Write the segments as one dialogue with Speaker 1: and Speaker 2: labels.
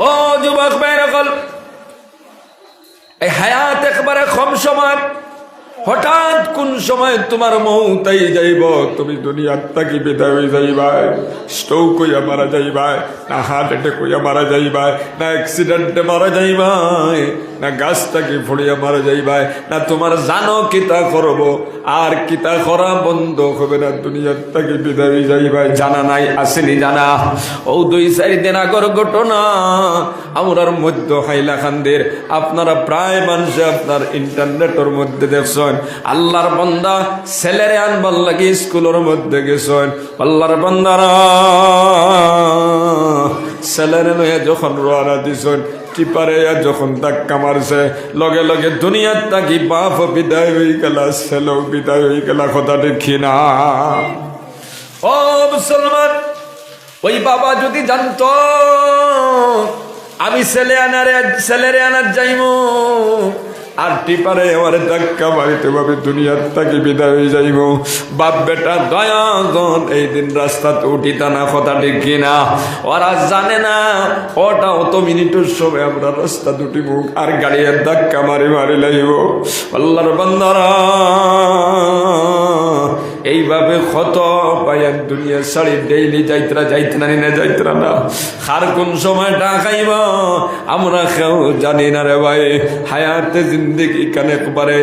Speaker 1: ও যুবক বেরকল এই হায়াত একবারে কম সময় হঠাৎ কোন সময় তোমার মৌতাই যাইব, তুমি দুনিয়ার থাকি বিদায় হয়ে যাইবাই স্ট্রোক হইয়া মারা যাইবাই, না হার্ট অ্যাটাক হইয়া মারা যাইবাই, না অ্যাক্সিডেন্টে মারা যাইবাই, না গাছ থাকি ফড়িয়া মারা যাইবাই, না তোমার জানো কিতা করব, আর কিতা করা বন্ধ হবে না দুনিয়ার তাকে বিদায় হয়ে যাইবাই, জানা নাই, আসেনি জানা। ও দুই চারি দিন আগর ঘটনা, আমরার মধ্য হাইলাখানদের আপনারা প্রায় মানুষ আপনার ইন্টারনেটের মধ্যে দেখছেন আল্লাহর বন্দা ছেলেরে আনবার লাগে স্কুলের মধ্যে গেছেন আল্লাহর বন্দারা ছেলেরে লইয়া যখন রোয়ানা দিছেন টিপারে যখন ধাক্কা মারছে, লগে লগে দুনিয়ার তাকি বাপ বিদায় হয়ে গেলা ছেলেও বিদায় হয়ে গেলা দেখি না? ও মুসলমান, ওই বাবা যদি জানতো, আমি ছেলে আনারে, ছেলেরে আনার যাইমু। আর টিপারে আমার ধাক্কা মারিতে পাবে দুনিয়ার তাকে বিদায় হয়ে যাইব। বাপ বেটা দয়াজন এই দিন রাস্তাতে উঠিতা না কথা ঠিক কিনা ওরা জানে না, ওটা অত মিনিটের সময় আমরা রাস্তা দুটি মুখ আর গাড়ির ধাক্কা মারি মারি লাইব। আল্লাহর বান্দারা এইভাবে ক্ষত পাইয়ান দুনিয়া শাড়ি ডেইলি যাইতরা যাইতরা, নিনে যাইতরা না। আর কোন সময় খাইব, আমরা কেউ জানি না রে ভাই। হায়াতে জিন্দগি কানে একবারে?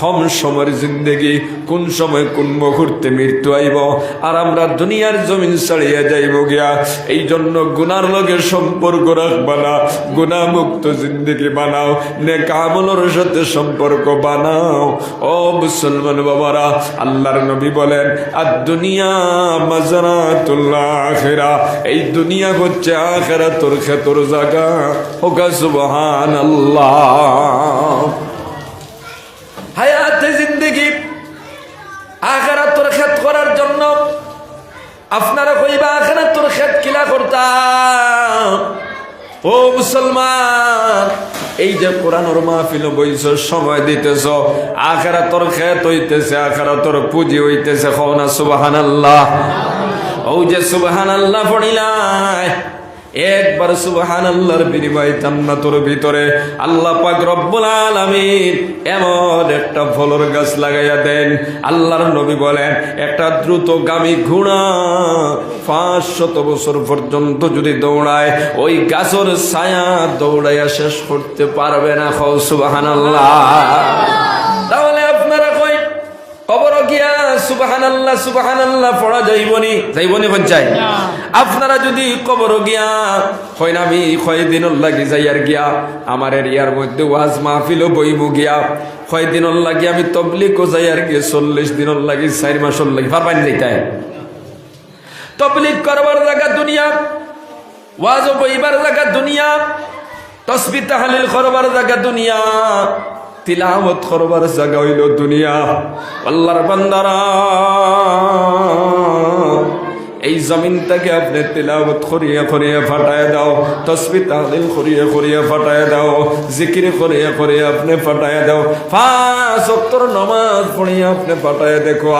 Speaker 1: কম সময়ের জিন্দগি, কোন সময় কোন মুহূর্তে মৃত্যু আইব? আর আমরা দুনিয়ার জমিন ছাড়িয়ে যাইব গিয়া এই জন্য গুনার লগে সম্পর্ক রাখবা না গুণামুক্ত জিন্দগি বানাও নে কামলের সাথে সম্পর্ক বানাও। ও মুসলমান বাবারা, আল্লাহর নবী বলেন আর দুনিয়া মাজরাতুল্লাহ আখেরা। এই দুনিয়া হচ্ছে আখেরা তোর খেতর জাগা হোকা সুবহান আল্লাহ হায়াতে জিন্দগি আখেরা তোর খেত করার জন্য আপনারা কইবা আখেরা তোর খেত কিলা করতাম? ও মুসলমান এই যে কোরআনর মাহফিল বইছ, সময় দিতেছ আখেরা তোর খেত হইতেছে আখেরা তোর পুঁজি হইতেছে খনা সুবাহান আল্লাহ ও যে সুবাহান আল্লাহ পড়িলাই একবার সুবহান আল্লাহর বিনিময় জান্নাতের ভিতরে আল্লাহ পাক রব্বুল আলামিন এমন একটা ফলর গাছ লাগাইয়া দেন। আল্লাহর নবী বলেন, একটা দ্রুতগামী ঘোড়া পাঁচ শত বছর পর্যন্ত যদি দৌড়ায়, ওই গাছের ছায়া দৌড়াইয়া শেষ করতে পারবে না। খাও সুবহান আল্লাহ তাহলে আপনারা কই? কবর গিয়া সুবাহান আল্লাহ পড়া যাইবনি? যাইবনি পঞ্চায় আপনারা যদি কবর গিয়া হয় না আমি কয় দিন লাগি যাই আর গিয়া, আমার এরিয়ার মধ্যে ওয়াজ মাহফিলও বইমু গিয়া কয় দিন লাগি আমি তবলিকও যাই আর গিয়ে চল্লিশ দিন লাগি চার মাসর লাগি পারবানি যাইতাই তবলিক করবার জায়গা দুনিয়া ওয়াজ বইবার জায়গা দুনিয়া, তসবি তাহালিল করবার জায়গা দুনিয়া তিলামত করবার জায়গা হইল দুনিয়া। আল্লাহর বান্দারা। এই জমিনটাকে আপনি তিলাবত করিয়ে করিয়ে ফাটায় দাও, তসবি তাহলিল করিয়ে করিয়ে ফাটায় দাও, জিকির করিয়ে করিয়ে আপনি ফাটায় দাও। পাঁচ অক্টর নমাজ পড়িয়ে আপনি ফাটায় দেখো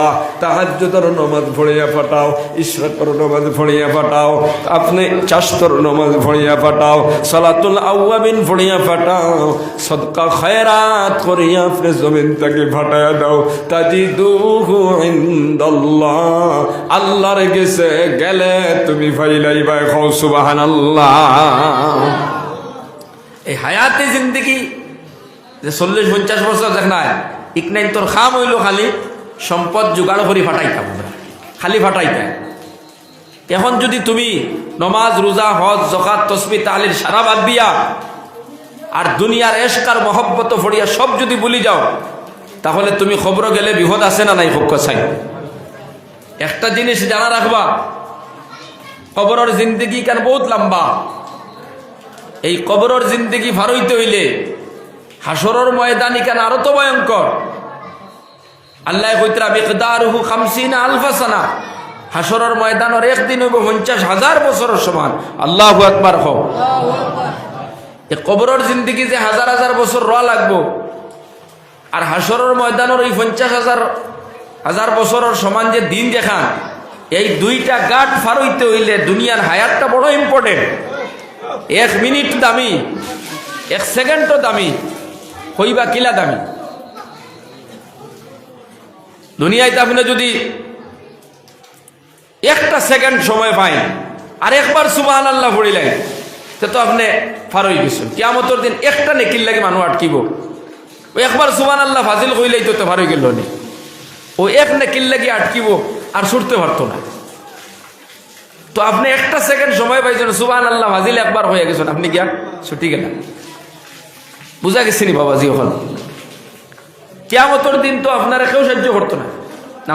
Speaker 1: তাহাজ্জুদর নমাজ পড়িয়ে ফাটাও, ইশরাকর নমাজ পড়িয়ে ফাটাও, আপনি চাস্তর নমাজ পড়িয়ে ফাটাও, সালাতুল আউয়াবিন পড়িয়ে ফাটাও, সদকা খয়রাত করিয়ে আপনি জমিনটাকে ফাটায় দাও। তাজিদুহু ইনদাল্লাহ, আল্লাহর গেছে গেলে তুমি ফাইলাই বাই খাও সুবাহান এই হায়াতে জিন্দগি যে চল্লিশ পঞ্চাশ বছর দেখ নাই ইকনাইন তোর খাম হইল খালি সম্পদ জোগাড় করি ফাটাইতাম খালি ফাটাইতাম এখন যদি তুমি নমাজ, রোজা, হজ জকাত তসবি তাহলির সারা বাদ দিয়া আর দুনিয়ার এসকার মহব্বত ফড়িয়া সব যদি বলি যাও, তাহলে তুমি খবর গেলে বিপদ আছে না নাই পক্ষ চাই একটা জিনিস জানা রাখবা, কবরের জিন্দগি কেন বহুত লম্বা? এই কবরের জিন্দগি ভারইতে হইলে হাসরের ময়দানি কেন আরও তো ভয়ঙ্কর? আল্লাহ কইতরা, মিকদারুহু খামসিনা আলফা সানা হাসরের ময়দানের একদিন হইব পঞ্চাশ হাজার বছরের সমান। আল্লাহ আকবার হও এই কবরের জিন্দগি যে হাজার হাজার বছর র লাগবো, আর হাসরের ময়দানের ওই পঞ্চাশ হাজার হাজার বছরের সমান যে দিন দেখান, এই দুইটা গাঠ ফারইতে হইলে দুনিয়ার হায়াতটা বড় ইম্পর্টেন্ট এক মিনিট দামি, এক সেকেন্ডও দামি, হইবা কিলা দামি? দুনিয়ায় আপনি যদি একটা সেকেন্ড সময় পাই আর একবার সুবাহ আল্লাহ পড়িলেন, তে তো আপনি ফার গেছেন। কেমতর দিন একটা নেকির লাগে মানুষ আটকিব। একবার সুবান আল্লাহ ফাজিল কইলেই তো ফার হয়ে গেল নি। ও এক কিল্লা লাগে আটকিব আর ছুটতে পারতো না। তো আপনি একটা সেকেন্ড সময় পাইছেন সুবান আল্লাহ হাজিল একবার হয়ে গেছেন। আপনি গিয়া ছুটি গেলেন। বুঝা গেছেনি বাবাজি ওখানে। কেয়ামতর দিন তো আপনারা কেউ সাহায্য করতো না।